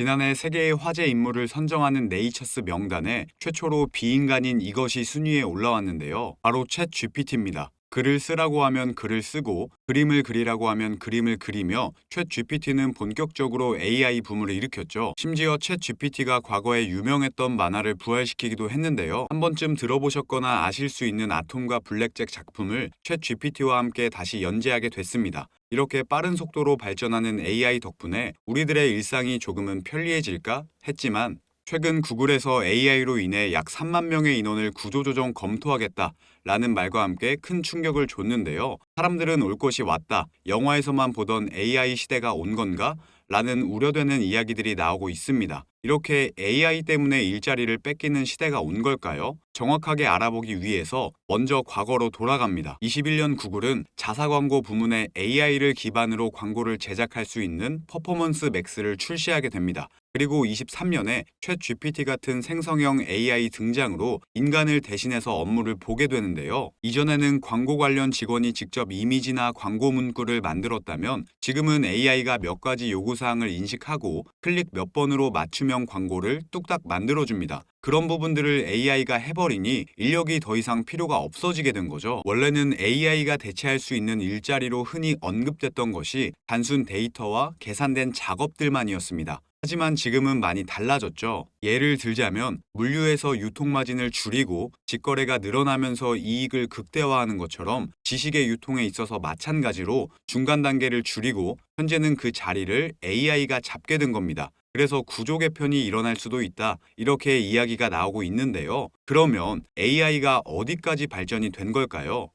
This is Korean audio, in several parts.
지난해 세계의 화제 인물을 선정하는 네이처스 명단에 최초로 비인간인 이것이 순위에 올라왔는데요. 바로 챗 GPT입니다. 글을 쓰라고 하면 글을 쓰고 그림을 그리라고 하면 그림을 그리며 챗 GPT는 본격적으로 AI 붐을 일으켰죠. 심지어 챗 GPT가 과거에 유명했던 만화를 부활시키기도 했는데요. 한 번쯤 들어보셨거나 아실 수 있는 아톰과 블랙잭 작품을 챗 GPT와 함께 다시 연재하게 됐습니다. 이렇게 빠른 속도로 발전하는 AI 덕분에 우리들의 일상이 조금은 편리해질까 했지만 최근 구글에서 AI로 인해 약 3만 명의 인원을 구조조정 검토하겠다 라는 말과 함께 큰 충격을 줬는데요. 사람들은 올 것이 왔다. 영화에서만 보던 AI 시대가 온 건가? 라는 우려되는 이야기들이 나오고 있습니다. 이렇게 AI 때문에 일자리를 뺏기는 시대가 온 걸까요? 정확하게 알아보기 위해서 먼저 과거로 돌아갑니다. 21년 구글은 자사 광고 부문에 AI를 기반으로 광고를 제작할 수 있는 퍼포먼스 맥스를 출시하게 됩니다. 그리고 23년에 챗 GPT 같은 생성형 AI 등장으로 인간을 대신해서 업무를 보게 되는데요. 이전에는 광고 관련 직원이 직접 이미지나 광고 문구를 만들었다면 지금은 AI가 몇 가지 요구사항을 인식하고 클릭 몇 번으로 맞춤형 광고를 뚝딱 만들어줍니다. 그런 부분들을 AI가 해버리니 인력이 더 이상 필요가 없어지게 된 거죠. 원래는 AI가 대체할 수 있는 일자리로 흔히 언급됐던 것이 단순 데이터와 계산된 작업들만이었습니다. 하지만 지금은 많이 달라졌죠. 예를 들자면 물류에서 유통마진을 줄이고 직거래가 늘어나면서 이익을 극대화하는 것처럼 지식의 유통에 있어서 마찬가지로 중간 단계를 줄이고 현재는 그 자리를 AI가 잡게 된 겁니다. 그래서 구조 개편이 일어날 수도 있다. 이렇게 이야기가 나오고 있는데요. 그러면 AI가 어디까지 발전이 된 걸까요?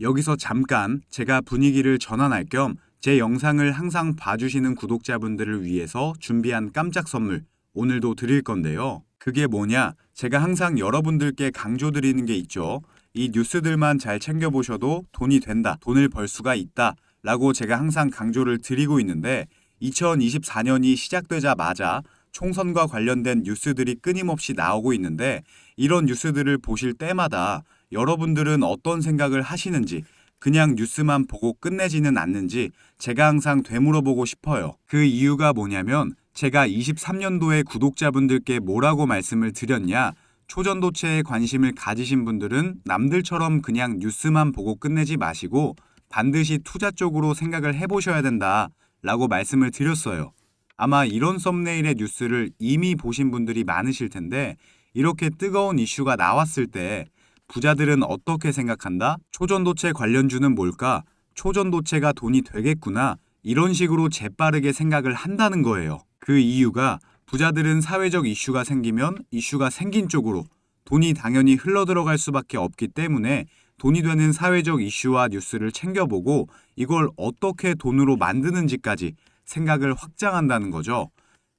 여기서 잠깐 제가 분위기를 전환할 겸 제 영상을 항상 봐주시는 구독자분들을 위해서 준비한 깜짝 선물 오늘도 드릴 건데요. 그게 뭐냐? 제가 항상 여러분들께 강조드리는 게 있죠. 이 뉴스들만 잘 챙겨보셔도 돈이 된다, 돈을 벌 수가 있다 라고 제가 항상 강조를 드리고 있는데 2024년이 시작되자마자 총선과 관련된 뉴스들이 끊임없이 나오고 있는데 이런 뉴스들을 보실 때마다 여러분들은 어떤 생각을 하시는지 그냥 뉴스만 보고 끝내지는 않는지 제가 항상 되물어보고 싶어요. 그 이유가 뭐냐면 제가 23년도에 구독자분들께 뭐라고 말씀을 드렸냐? 초전도체에 관심을 가지신 분들은 남들처럼 그냥 뉴스만 보고 끝내지 마시고 반드시 투자 쪽으로 생각을 해보셔야 된다. 라고 말씀을 드렸어요. 아마 이런 썸네일의 뉴스를 이미 보신 분들이 많으실 텐데 이렇게 뜨거운 이슈가 나왔을 때 부자들은 어떻게 생각한다? 초전도체 관련주는 뭘까? 초전도체가 돈이 되겠구나. 이런 식으로 재빠르게 생각을 한다는 거예요. 그 이유가 부자들은 사회적 이슈가 생기면 이슈가 생긴 쪽으로 돈이 당연히 흘러들어갈 수밖에 없기 때문에 돈이 되는 사회적 이슈와 뉴스를 챙겨보고 이걸 어떻게 돈으로 만드는지까지 생각을 확장한다는 거죠.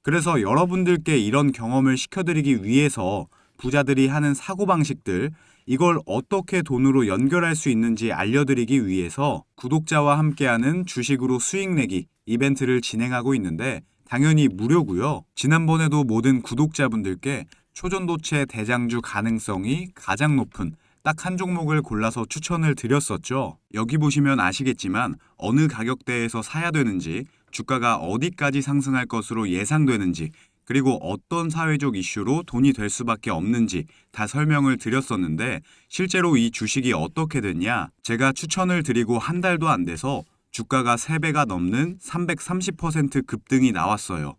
그래서 여러분들께 이런 경험을 시켜드리기 위해서 부자들이 하는 사고방식들, 이걸 어떻게 돈으로 연결할 수 있는지 알려드리기 위해서 구독자와 함께하는 주식으로 수익 내기 이벤트를 진행하고 있는데 당연히 무료고요. 지난번에도 모든 구독자분들께 초전도체 대장주 가능성이 가장 높은 딱 한 종목을 골라서 추천을 드렸었죠. 여기 보시면 아시겠지만 어느 가격대에서 사야 되는지, 주가가 어디까지 상승할 것으로 예상되는지, 그리고 어떤 사회적 이슈로 돈이 될 수밖에 없는지 다 설명을 드렸었는데 실제로 이 주식이 어떻게 됐냐? 제가 추천을 드리고 한 달도 안 돼서 주가가 3배가 넘는 330% 급등이 나왔어요.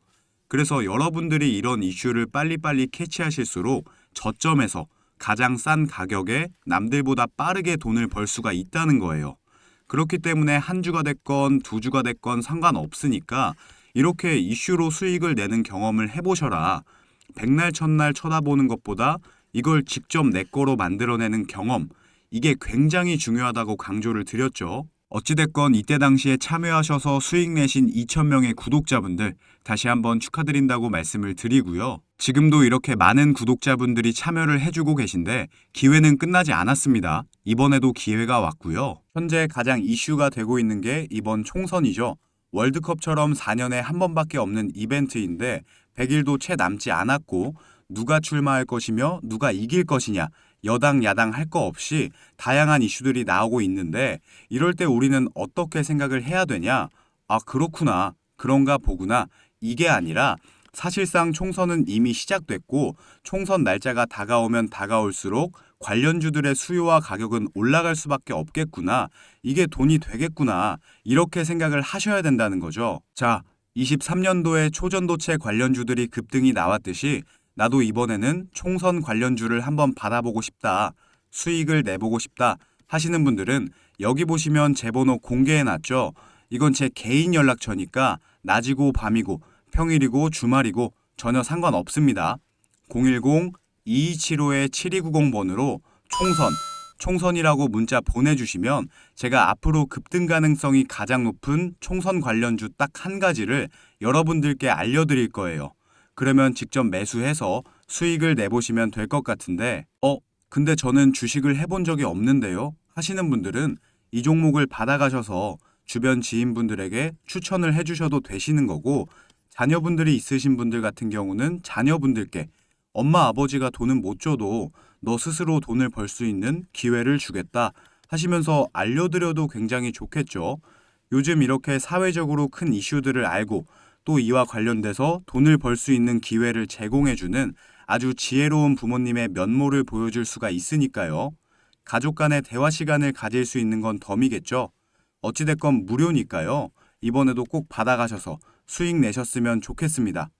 그래서 여러분들이 이런 이슈를 빨리빨리 캐치하실수록 저점에서 가장 싼 가격에 남들보다 빠르게 돈을 벌 수가 있다는 거예요. 그렇기 때문에 한 주가 됐건 두 주가 됐건 상관없으니까 이렇게 이슈로 수익을 내는 경험을 해보셔라. 백날 첫날 쳐다보는 것보다 이걸 직접 내 거로 만들어내는 경험, 이게 굉장히 중요하다고 강조를 드렸죠. 어찌됐건 이때 당시에 참여하셔서 수익 내신 2,000명의 구독자분들 다시 한번 축하드린다고 말씀을 드리고요. 지금도 이렇게 많은 구독자분들이 참여를 해주고 계신데 기회는 끝나지 않았습니다. 이번에도 기회가 왔고요. 현재 가장 이슈가 되고 있는 게 이번 총선이죠. 월드컵처럼 4년에 한 번밖에 없는 이벤트인데 100일도 채 남지 않았고 누가 출마할 것이며 누가 이길 것이냐 여당 야당 할 거 없이 다양한 이슈들이 나오고 있는데 이럴 때 우리는 어떻게 생각을 해야 되냐? 아 그렇구나 그런가 보구나 이게 아니라 사실상 총선은 이미 시작됐고 총선 날짜가 다가오면 다가올수록 관련주들의 수요와 가격은 올라갈 수밖에 없겠구나. 이게 돈이 되겠구나. 이렇게 생각을 하셔야 된다는 거죠. 자, 23년도에 초전도체 관련주들이 급등이 나왔듯이 나도 이번에는 총선 관련주를 한번 받아보고 싶다. 수익을 내보고 싶다. 하시는 분들은 여기 보시면 제 번호 공개해 놨죠. 이건 제 개인 연락처니까 낮이고 밤이고 평일이고 주말이고 전혀 상관없습니다. 010-2275-7290번으로 총선, 총선이라고 문자 보내주시면 제가 앞으로 급등 가능성이 가장 높은 총선 관련주 딱 한 가지를 여러분들께 알려드릴 거예요. 그러면 직접 매수해서 수익을 내보시면 될 것 같은데, 어, 근데 저는 주식을 해본 적이 없는데요? 하시는 분들은 이 종목을 받아가셔서 주변 지인분들에게 추천을 해주셔도 되시는 거고, 자녀분들이 있으신 분들 같은 경우는 자녀분들께 엄마 아버지가 돈은 못 줘도 너 스스로 돈을 벌 수 있는 기회를 주겠다 하시면서 알려드려도 굉장히 좋겠죠. 요즘 이렇게 사회적으로 큰 이슈들을 알고 또 이와 관련돼서 돈을 벌 수 있는 기회를 제공해주는 아주 지혜로운 부모님의 면모를 보여줄 수가 있으니까요. 가족 간의 대화 시간을 가질 수 있는 건 덤이겠죠. 어찌됐건 무료니까요. 이번에도 꼭 받아가셔서 수익 내셨으면 좋겠습니다.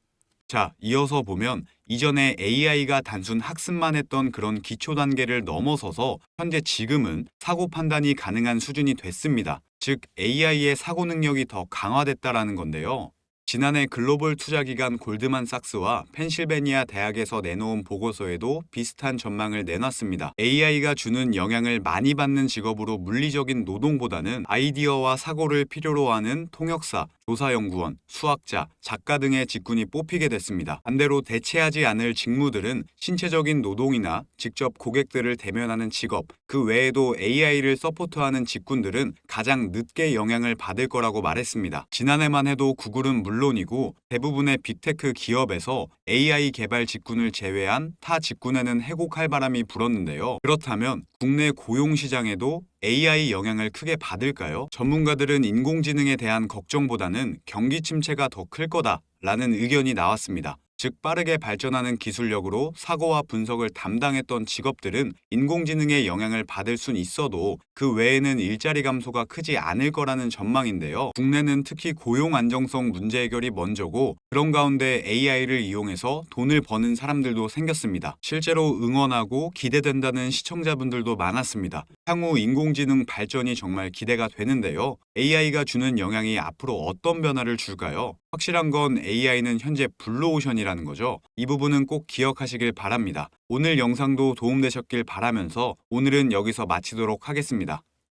자, 이어서 보면 이전에 AI가 단순 학습만 했던 그런 기초 단계를 넘어서서 현재 지금은 사고 판단이 가능한 수준이 됐습니다. 즉, AI의 사고 능력이 더 강화됐다라는 건데요. 지난해 글로벌 투자기관 골드만삭스와 펜실베니아 대학에서 내놓은 보고서에도 비슷한 전망을 내놨습니다. AI가 주는 영향을 많이 받는 직업으로 물리적인 노동보다는 아이디어와 사고를 필요로 하는 통역사, 조사연구원, 수학자, 작가 등의 직군이 뽑히게 됐습니다. 반대로 대체하지 않을 직무들은 신체적인 노동이나 직접 고객들을 대면하는 직업, 그 외에도 AI를 서포트하는 직군들은 가장 늦게 영향을 받을 거라고 말했습니다. 지난해만 해도 구글은 물론이고 대부분의 빅테크 기업에서 AI 개발 직군을 제외한 타 직군에는 해곡할 바람이 불었는데요. 그렇다면 국내 고용 시장에도 AI 영향을 크게 받을까요? 전문가들은 인공지능에 대한 걱정보다는 경기 침체가 더 클 거다라는 의견이 나왔습니다. 즉 빠르게 발전하는 기술력으로 사고와 분석을 담당했던 직업들은 인공지능의 영향을 받을 순 있어도 그 외에는 일자리 감소가 크지 않을 거라는 전망인데요. 국내는 특히 고용 안정성 문제 해결이 먼저고 그런 가운데 AI를 이용해서 돈을 버는 사람들도 생겼습니다. 실제로 응원하고 기대된다는 시청자분들도 많았습니다. 향후 인공지능 발전이 정말 기대가 되는데요. AI가 주는 영향이 앞으로 어떤 변화를 줄까요? 확실한 건 AI는 현재 블루오션이라는 거죠. 이 부분은 꼭 기억하시길 바랍니다. 오늘 영상도 도움되셨길 바라면서 오늘은 여기서 마치도록 하겠습니다.